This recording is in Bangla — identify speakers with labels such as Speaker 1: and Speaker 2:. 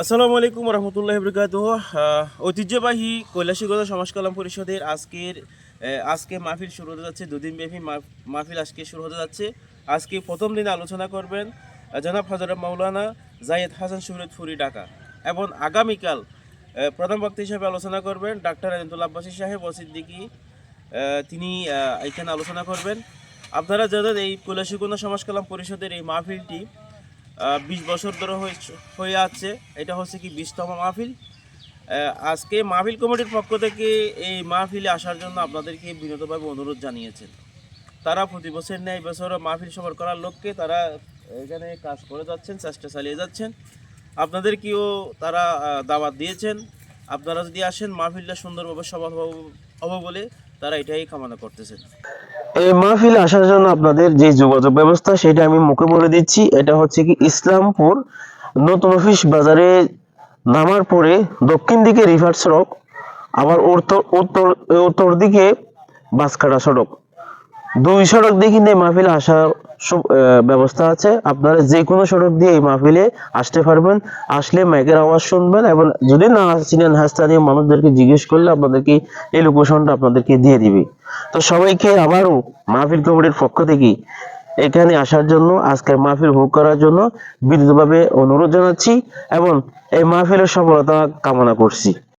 Speaker 1: আসসালামু আলাইকুম রহমতুল্লাহ বরকাত ঐতিহ্যবাহী কৈলাসীগত সমাজ কল্যাণ পরিষদের আজকের আজকে মাহফিল শুরু হতে যাচ্ছে দুদিন ব্যাপী মাহ- মাহফিল আজকে শুরু হতে যাচ্ছে। আজকে প্রথম দিন আলোচনা করবেন জনাব হজরত মাওলানা জায়েদ হাসান সুরত ফুরি ঢাকা। এবং আগামীকাল প্রধান বক্তা হিসেবে আলোচনা করবেন ডাক্তার আনিতুল আব্বাসী সাহেব ও সিদ্দিকী আহ, তিনি এখানে আলোচনা করবেন। আপনারা যাদের এই কৈলাসীগণ সমাজ কল্যাণ পরিষদের এই মাহফিলটি বিশ বছর ধরে হয়ে- আছে। এটা হচ্ছে কি বিশতম মাহফিল। আজকে মাহফিল কমিটির পক্ষ থেকে এই মাহফিলে আসার জন্য আপনাদেরকে বিনোদভাবে অনুরোধ জানিয়েছেন। তারা প্রতি বছর ন্যায় বছর মাহফিল সফর করার লক্ষ্যে তারা এখানে কাজ করে যাচ্ছেন, চেষ্টা চালিয়ে যাচ্ছেন। আপনাদেরকেও তারা দাওয়াত দিয়েছেন। আপনারা যদি আসেন, মাহফিলটা সুন্দরভাবে সফল হবে বলে তারা এটাই কামনা করতেছেন
Speaker 2: এই মাহফিলে আসার জন্য আপনাদের যে যোগাযোগ ব্যবস্থা, সেটা আমি মুখে বলে দিচ্ছি। এটা হচ্ছে কি ইসলামপুর নতুন অফিস বাজারে নামার পরে দক্ষিণ দিকে রিভার সড়ক, আবার উত্তর উত্তর উত্তর দিকে বাসকাটা সড়ক। দুই সড়ক দিয়ে কিন্তু এই মাহফিলে আসার ব্যবস্থা আছে। আপনারা যে কোনো সড়ক দিয়ে এই মাহফিলে আসতে পারবেন। আসলে মাইকের আওয়াজ শুনবেন এবং যদি না চিনেন হ্যাঁ স্থানীয় মানুষদেরকে জিজ্ঞেস করলে আপনাদেরকে এই লোকেশনটা আপনাদেরকে দিয়ে দিবে। তো সবাইকে আবারও মাহফিল কমিটির পক্ষ থেকে এখানে আসার জন্য, আজকের মাহফিল ভোগ করার জন্য বিদ্যুৎভাবে অনুরোধ জানাচ্ছি এবং এই মাহফিলের সফলতা কামনা করছি।